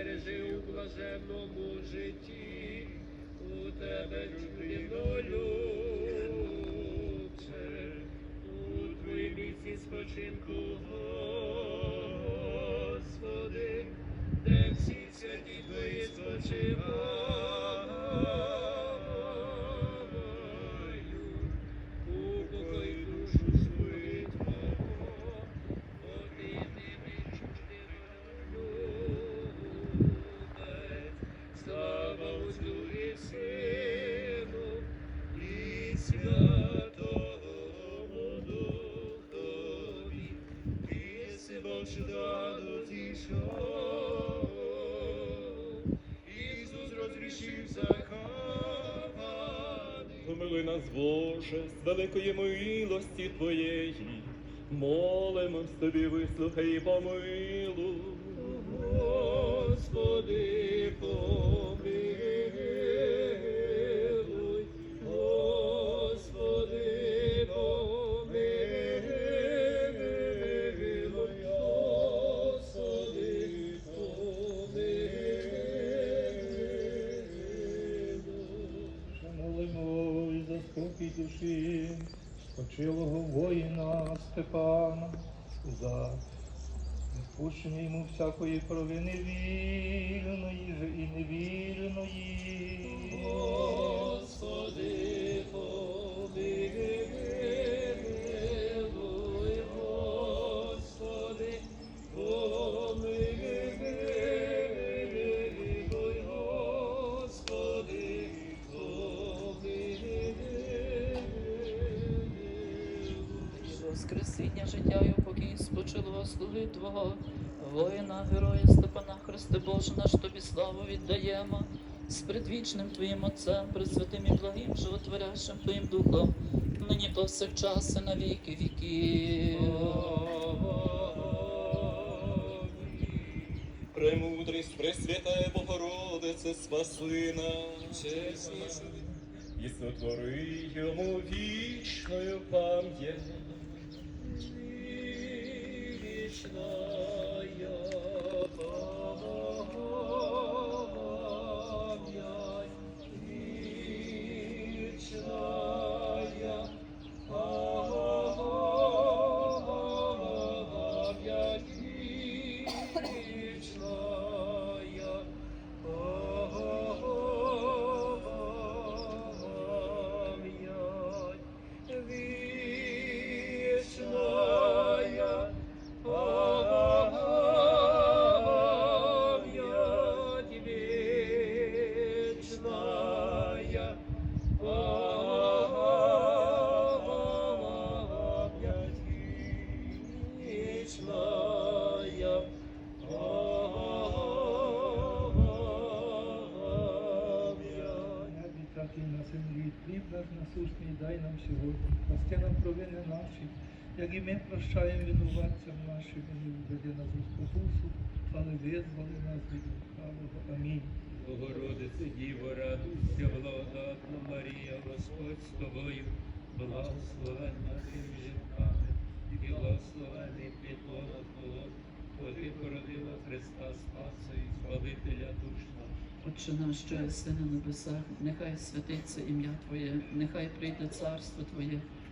збережи у блаженному житті, у тебе чудино любче, у твоїй місці спочинку, Боже зійшов, Ісус розрішив закопаний. Помили нас, Боже, з великої милості Твоєї, молимось Тобі, вислухай і помилуй. Спочилого воїна Степана, за відпущення йому всякої провини вільної же і невільної. Господи, Воскресіння життя і упокій спочилого слуги Твого, воїна, героя Степана Христе Боже, наш тобі славу віддаємо. З предвічним Твоїм Отцем, пресвятим і благим, животворящим Твоїм Духом, нині повсякчас і на віки віків. Премудрість, Пресвятая Богородице, спаси нас. Чесніше І сотвори йому вічною пам'ять. Krishna Прости нам провини наші, як і ми прощаємо винуватцям нашим, і не введи нас у спокусу, але визволи нас від лукавого. Амінь. Богородице, Діво, радуйся, благодатна Марія, Господь з тобою, благословенна ти жінками, і благословений плітлона Твого, бо ти породила Христа Спаса і Збавителя душ наших. Отче наш, що єси на небесах, нехай святиться ім'я Твоє, нехай прийде царство Твоє,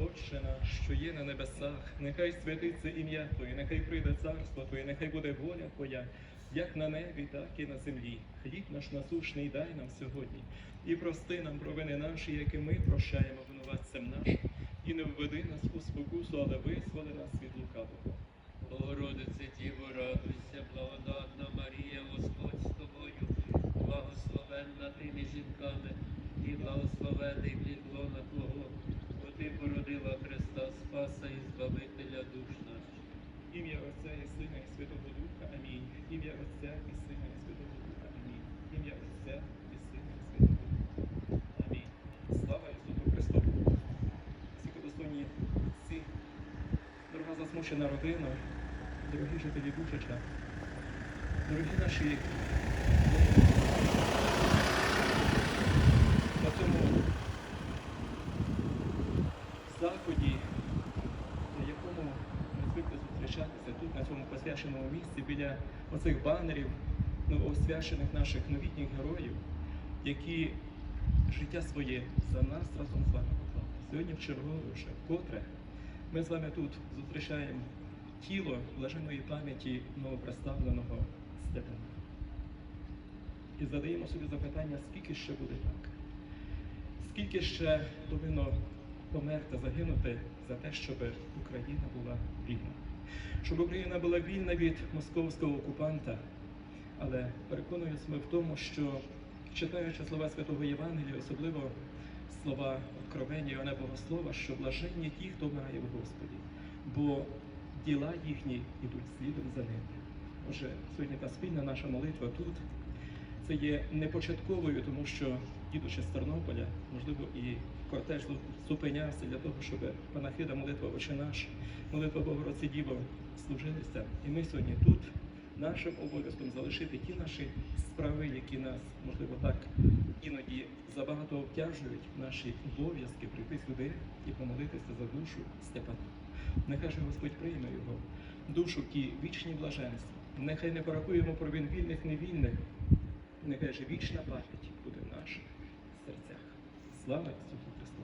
Отче наш, що є на небесах, нехай святиться ім'я Твоє, нехай прийде царство Твоє, нехай буде воля Твоя, як на небі, так і на землі. Хліб наш насушний дай нам сьогодні, і прости нам провини наші, які ми прощаємо винуватцям нашим, і не введи нас у спокусу, але визволи нас від лукавого. Богородице, Діво, радуйся, благодатна Марія, Господь з тобою, благословенна ти між жінками, і благословений плідлона Твого, Спаса і Збавителя душ наших. Ім'я Отця і Сина, і Святого Духа. Амінь. Ім'я Отця і Сина, і Святого Духа. Амінь. Ім'я Отця і Сина, і Святого Духа. Амінь. Слава Ісусу Христу. Святодостойні всі, дорога засмучена родина, дорогі жителі Бучача, дорогі наші на місці, біля оцих банерів новоосвячених наших новітніх героїв, які життя своє за нас разом з вами поклали. Сьогодні в чергове вже вкотре ми з вами тут зустрічаємо тіло блаженої пам'яті новопредставленого Степана. І задаємо собі запитання, скільки ще буде так? Скільки ще повинно померти, загинути за те, щоб Україна була вільна? Щоб Україна була вільна від московського окупанта. Але переконуюсь ми в тому, що читаючи слова Святого Євангелія, особливо слова Откровення Іоанна Богослова, що блаженні ті, хто має в Господі, бо діла їхні йдуть слідом за ними. Отже, сьогодні та спільна наша молитва тут це є не початковою, тому що, їдучи з Тернополя, можливо, і кортеж зупинявся для того, щоб панахида, молитва Отче наш, молитва Богородці Діво служилися. І ми сьогодні тут нашим обов'язком залишити ті наші справи, які нас, можливо, так іноді забагато обтяжують, наші обов'язки прийти сюди і помолитися за душу Степана. Нехай же Господь прийме його душу ті вічні блаженства. Нехай не порахуємо про він вільних, невільних. Нехай же вічна пам'ять буде в наших серцях. Слава Ісусу Христу!